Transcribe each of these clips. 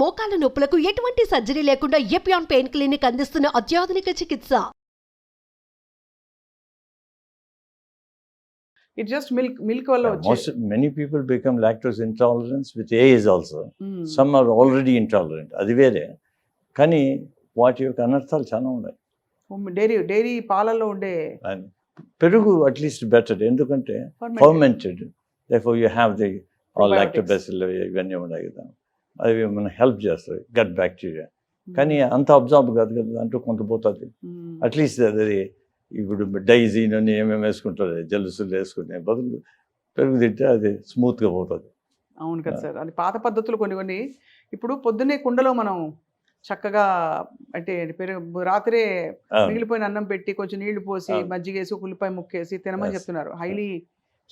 మోకాల నొప్పులకు ఎటువంటి సర్జరీ లేకుండా ఎపియాన్ పెయిన్ క్లినిక్ అందిస్తున్న అత్యాధునిక చికిత్స ఇట్ జస్ట్ మిల్క్ మిల్క్ వల్ల most many people become lactose intolerant with age also hmm. some are already intolerant అది వేరే కానీ వాటి యొక్క అనర్థాలు చాలా ఉన్నాయి డైరీ డైరీ పాలల్లో ఉండే And పెరుగు అట్లీస్ట్ బెటర్ ఎందుకంటే fermented. Fermented therefore you have the all Probiotics. Lactobacilli ఇవన్నీ ఉన్నాయి కదా అవి మన హెల్ప్ చేస్తాయి గట్ బ్యాక్టీరియా కానీ అంత అబ్జార్బ్ కాదు కదా దాంట్లో కొంత పోతుంది. మ్మ్. అట్లీస్ట్ అది ఇప్పుడు డైజీన్ అని ఏమేమి వేసుకుంటారు జలుసులు వేసుకునే బదులు పెరుగు తింటే అది స్మూత్గా పోతుంది. అవును కదా సార్. అది పాత పద్ధతులు కొన్ని కొన్ని. ఇప్పుడు పొద్దున్నే కుండలో మనం చక్కగా అంటే పెరుగు రాత్రే మిగిలిపోయిన అన్నం పెట్టి కొంచెం నీళ్ళు పోసి అవును. మజ్జిగ వేసి ఒక ఉల్లిపాయ ముక్కేసి తినమని. చెప్తున్నారు. హైలీ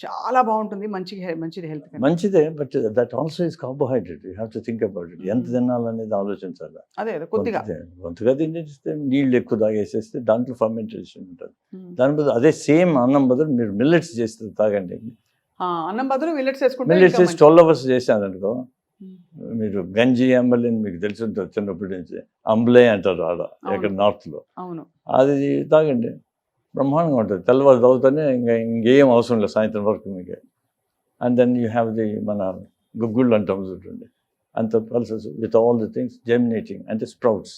చాలా బాగుంటుంది. మంచి మంచిది హెల్త్ మంచిదే but that also is carbohydrate. You have to think about it. ఎంత. తినాలనేది ఆలోచించాలి? అదే కొద్దిగా. కొంత- కొంతగా తినేస్తే నీళ్ళు ఎక్కువ తాగేసేస్తే దాంట్లో ఫర్మెంటేషన్ ఉంటుంది. దాని బదులు అదే సేమ్ అన్నం బదులు మీరు మిల్లెట్స్ చేస్తే తాగండి. అన్నం బదులు మిల్లెట్స్ వేసుకుంటే మిల్లెట్స్ మంచిది. ట్వెల్వ్ అవర్స్ చేశారనుకో. మీరు గంజి అంబలి మీకు తెలిసి ఉంటుంది చిన్నప్పటి నుంచి. అంబలే అంటారు ఆడ ఇక్కడ. నార్త్లో అవును. అది తాగండి. బ్రహ్మాండంగా ఉంటుంది. తెల్లవారు తాగుతానే ఇంకా ఇంకేం అవసరం లేదు సాయంత్రం వరకు మీకు. And then you have the మన గుగ్గుళ్ళు అంటాం చూడండి. అంత pulses with all the things germinating అంటే స్ప్రౌట్స్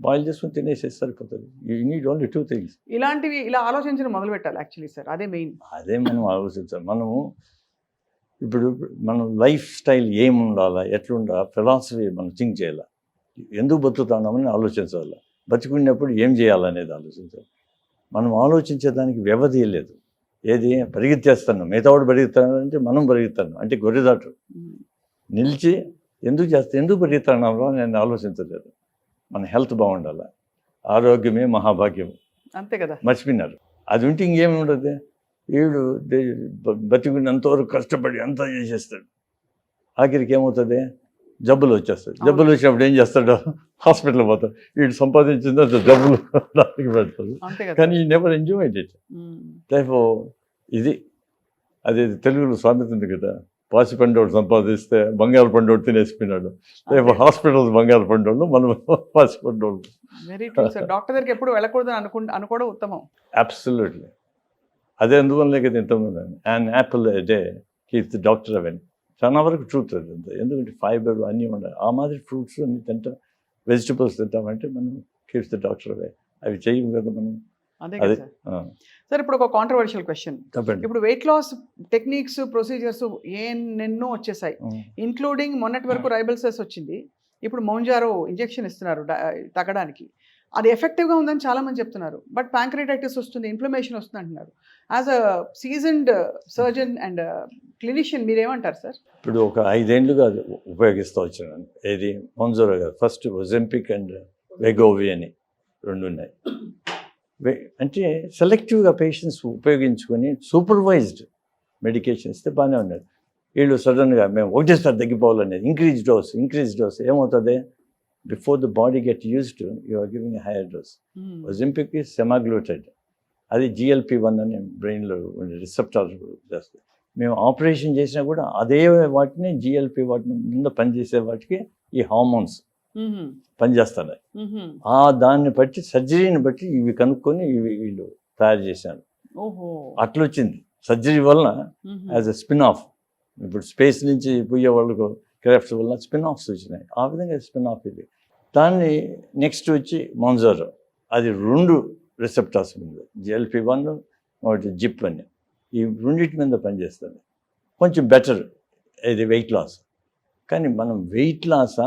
బాయిల్ చేసుకుని తినేసేసి సరిపోతుంది. You need only two things ఇలాంటివి ఇలా ఆలోచించడం మొదలు పెట్టాలి యాక్చువల్లీ సార్ అదే మెయిన్ అదే మనం ఆలోచించాలి. మనము ఇప్పుడు మనం లైఫ్ స్టైల్ ఏమి ఉండాలా ఎట్లుండాలా ఫిలాసఫీ మనం థింక్ చేయాలి. ఎందుకు బతుకుతున్నామని ఆలోచించాలి. బతుకున్నప్పుడు ఏం చేయాలనేది ఆలోచించాలి. మనం ఆలోచించేదానికి వ్యవధి లేదు. ఏది? పరిగెత్తేస్తున్నాం. మిగతావాడు పరిగెత్తాను అంటే మనం పరిగెత్తాను అంటే గొర్రెదాటు. నిలిచి ఎందుకు చేస్తా ఎందుకు పరిగెత్తున్నామో నేను ఆలోచించలేదు. మన హెల్త్ బాగుండాలి? ఆరోగ్యమే మహాభాగ్యం. అంతే కదా. మర్చిపోయినారు. అది ఉంటే ఇంకేమి ఉండదు? వీడు దే- బ- బతికినంతవరకు కష్టపడి అంతా చేసేస్తాడు. ఆఖరికి ఏమవుతుంది? జబ్బులు వచ్చేస్తాయి. జబ్బులు వచ్చినప్పుడు ఏం చేస్తాడు? హాస్పిటల్ పోతాడు. వీడు సంపాదించిందంత జబ్బులు దానికి పెడతాడు. కానీ ఈ never enjoy it hmm. Life ఇది అది తెలుగులో సామెత ఉంది కదా. పాసి పండోడు సంపాదిస్తే బంగారు పండోడు తినేసిపోయినాడు రేపు. హాస్పిటల్ బంగారు పండోళ్ళు మనం పాసి పండోళ్ళు వెరీ ట్రూ సార్ డాక్టర్ దగ్గరికి ఎప్పుడు వెళ్ళకూడదని అనుకు అనుకోవడం ఉత్తమం. అబ్సల్యూట్లీ అదే అందువల్లే కదా. ఇంతమంది and apple day keep the doctor అవన్నీ చాలా వరకు ట్రూత్ అది అంతే. ఎందుకంటే ఫైబర్ అన్నీ ఉండాలి. ఆ మాదిరి ఫ్రూట్స్ అన్ని తింటాం. వెజిటబుల్స్ తింటామంటే మనం కీప్స్ ది డాక్టర్ అవే అవి చేయం కదా మనం. అదే సార్? ఇప్పుడు ఒక కాంట్రవర్షియల్ క్వశ్చన్ ఇప్పుడు వెయిట్ లాస్ టెక్నిక్స్ ప్రొసీజర్స్ ఎన్నెన్నో వచ్చేసాయి. ఇంక్లూడింగ్ మొన్నటి వరకు రైబల్సెస్ వచ్చింది. ఇప్పుడు మౌంజారో ఇంజెక్షన్ ఇస్తున్నారు తగ్గడానికి. అది ఎఫెక్టివ్గా ఉందని చాలా మంది చెప్తున్నారు. బట్ ప్యాంక్రైటైటిస్ వస్తుంది ఇన్ఫ్లమేషన్ వస్తుంది అంటున్నారు. As a seasoned surgeon and clinician మీరేమంటారు సార్ ఇప్పుడు ఒక ఐదేండ్లుగా అది ఉపయోగిస్తూ వచ్చాను. ఏది? మొంజోరా కాదు ఫస్ట్ ఒజెంపిక్ అండ్ వెగోవి అని రెండు ఉన్నాయి. అంటే సెలెక్టివ్గా పేషెంట్స్ ఉపయోగించుకొని సూపర్వైజ్డ్ మెడికేషన్ ఇస్తే బాగానే ఉన్నది వీళ్ళు సడన్గా మేము ఒకటేసారి తగ్గిపోవాలనేది. ఇంక్రీజ్ డోస్ ఇంక్రీజ్ డోస్ ఏమవుతుంది? Before the body get used you are giving higher dose Ozempic semaglutide అది జిఎల్పి వన్ అని బ్రెయిన్లో రిసెప్టార్ చేస్తుంది. మేము ఆపరేషన్ చేసినా కూడా అదే వాటిని జిఎల్పి వాటిని ముందు పనిచేసే వాటికి ఈ హార్మోన్స్ పనిచేస్తున్నాయి. ఆ దాన్ని బట్టి సర్జరీని బట్టి ఇవి కనుక్కొని ఇవి వీళ్ళు తయారు చేశారు. ఓహో. అట్లొచ్చింది. సర్జరీ వలన యాజ్ ఎ స్పిన్ ఆఫ్ ఇప్పుడు స్పేస్ నుంచి పోయే వాళ్ళకు క్రాఫ్ట్స్ వలన స్పిన్ ఆఫ్స్ వచ్చినాయి. ఆ విధంగా స్పిన్ ఆఫ్ ఇది. దాన్ని నెక్స్ట్ వచ్చి మాంజారో. అది రెండు రిసెప్టార్స్ మీద. జిఎల్పి వన్ ఒకటి జిప్ అని. ఈ రెండింటి మీద పనిచేస్తుంది. కొంచెం బెటర్ ఇది వెయిట్ లాస్ కానీ మనం వెయిట్ లాసా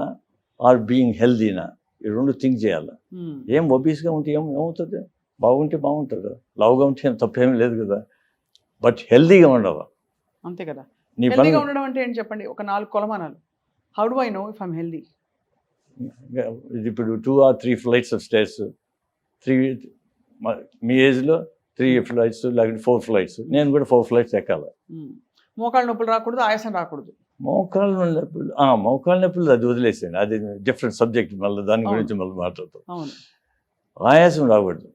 ఆర్ బీయింగ్ హెల్దీనా ఈ రెండు థింక్ చేయాలి. ఏం ఒబీస్గా ఉంటే ఏం ఏమవుతుంది? బాగుంటే బాగుంటుంది లావుగా ఉంటే ఏం తప్పేం లేదు కదా. బట్ హెల్దీగా ఉండవు? అంతే కదా. నీ పని ఉండడం అంటే ఏంటి చెప్పండి? ఒక నాలుగు కొలమానాలు. How do I know if I'm healthy ఇప్పుడు two or three flights of stairs three మీ ఏజ్లో త్రీ ఫ్లైట్స్ లేకపోతే ఫోర్ ఫ్లైట్స్ నేను కూడా ఫోర్ ఫ్లైట్స్ ఎక్కాలి. మోకాళ్ళ నొప్పులు రాకూడదు ఆయాసం రాకూడదు. మోకాళ్ళ నొప్పులు ఆ, మోకాళ్ళ నొప్పులు అది వదిలేసాను అది డిఫరెంట్ సబ్జెక్ట్ మళ్ళీ దాని. గురించి మళ్ళీ మాట్లాడతాం. ఆయాసం రాకూడదు.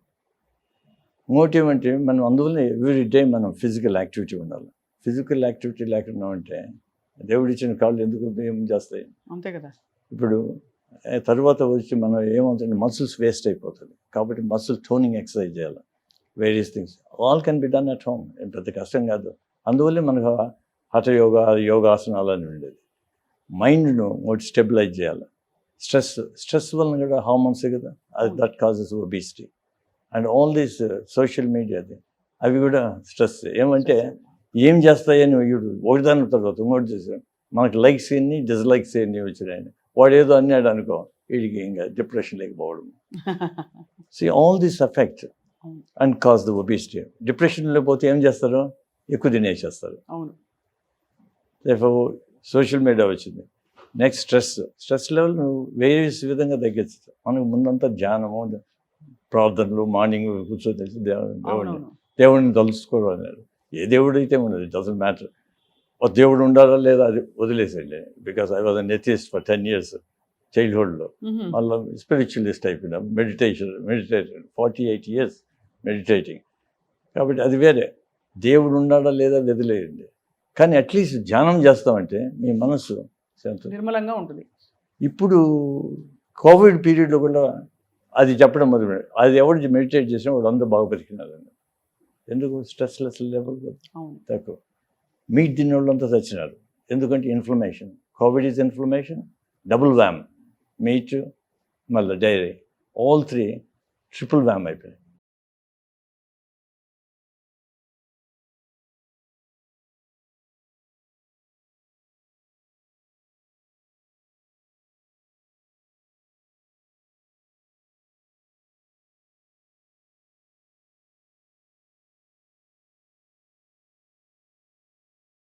ఇంకోటి ఏమంటే మనం అందువల్ల ఎవ్రీ డే మనం ఫిజికల్ యాక్టివిటీ ఉండాలి. ఫిజికల్ యాక్టివిటీ లేకుండా ఉంటే దేవుడు ఇచ్చిన కాళ్ళు ఎందుకు ఏం చేస్తాయి? అంతే కదా. ఇప్పుడు తర్వాత వచ్చి మనం ఏమవుతుంది మసిల్స్ వేస్ట్ అయిపోతుంది. కాబట్టి మసిల్ టోనింగ్ ఎక్సర్సైజ్ చేయాలి. Various things all can be done at home పెద్ద కష్టం కాదు. అందువల్లే మనకు హఠ యోగా యోగాసనాలు అని ఉండేది మైండ్ను ఒకటి స్టెబిలైజ్ చేయాలి. స్ట్రెస్ స్ట్రెస్ వలన కూడా హార్మోన్స్ కదా? అది that causes obesity and all these social మీడియాది అవి కూడా స్ట్రెస్ ఏమంటే ఏం చేస్తాయని వీడు ఒకటిదాని తర్వాత ఇంకోటి చేసాం మనకు లైక్స్ ఎన్ని డిస్లైక్స్ ఎన్ని వచ్చినాయని. వాడు ఏదో అన్నాడు అనుకో వీడికి ఇంకా డిప్రెషన్ లేకపోవడం. See all this effect. And cause the obesity డిప్రెషన్లో పోతే ఏం చేస్తారు? ఎక్కువ తినేసేస్తారు. అవును. సోషల్ మీడియా వచ్చింది. నెక్స్ట్ స్ట్రెస్ స్ట్రెస్ లెవెల్ నువ్వు వేరియస్ విధంగా తగ్గించు మనకు ముందంతా ధ్యానము ప్రార్థనలు మార్నింగ్ కూర్చొని తెలిసి దేవుడిని దేవుడిని తలుసుకోవడం అన్నారు. ఏ దేవుడు అయితే ఉండదు డజంట్ మ్యాటర్ దేవుడు ఉండాలా లేదా అది వదిలేసండి because I was an atheist for ten years చైల్డ్హుడ్లో. మళ్ళీ స్పిరిచువలిస్ట్ అయిపోయినా. Meditation meditation forty eight years meditating కాబట్టి అది వేరే. దేవుడు ఉన్నాడా లేదా వదిలేయండి. కానీ అట్లీస్ట్ ధ్యానం చేస్తామంటే మీ మనసు నిర్మలంగా ఉంటుంది. ఇప్పుడు కోవిడ్ పీరియడ్లో కూడా అది చెప్పడం మొదలు అది ఎవరు మెడిటేట్ చేసినా వాడు అందరూ బాగా బతికినారండి ఎందుకు స్ట్రెస్లెస్ లెవెల్ తక్కువ. మీట్ తిన్న వాళ్ళంతా చచ్చినారు ఎందుకంటే inflammation COVID is inflammation double whammy meat మళ్ళీ dairy all three triple whammy అయిపోయాయి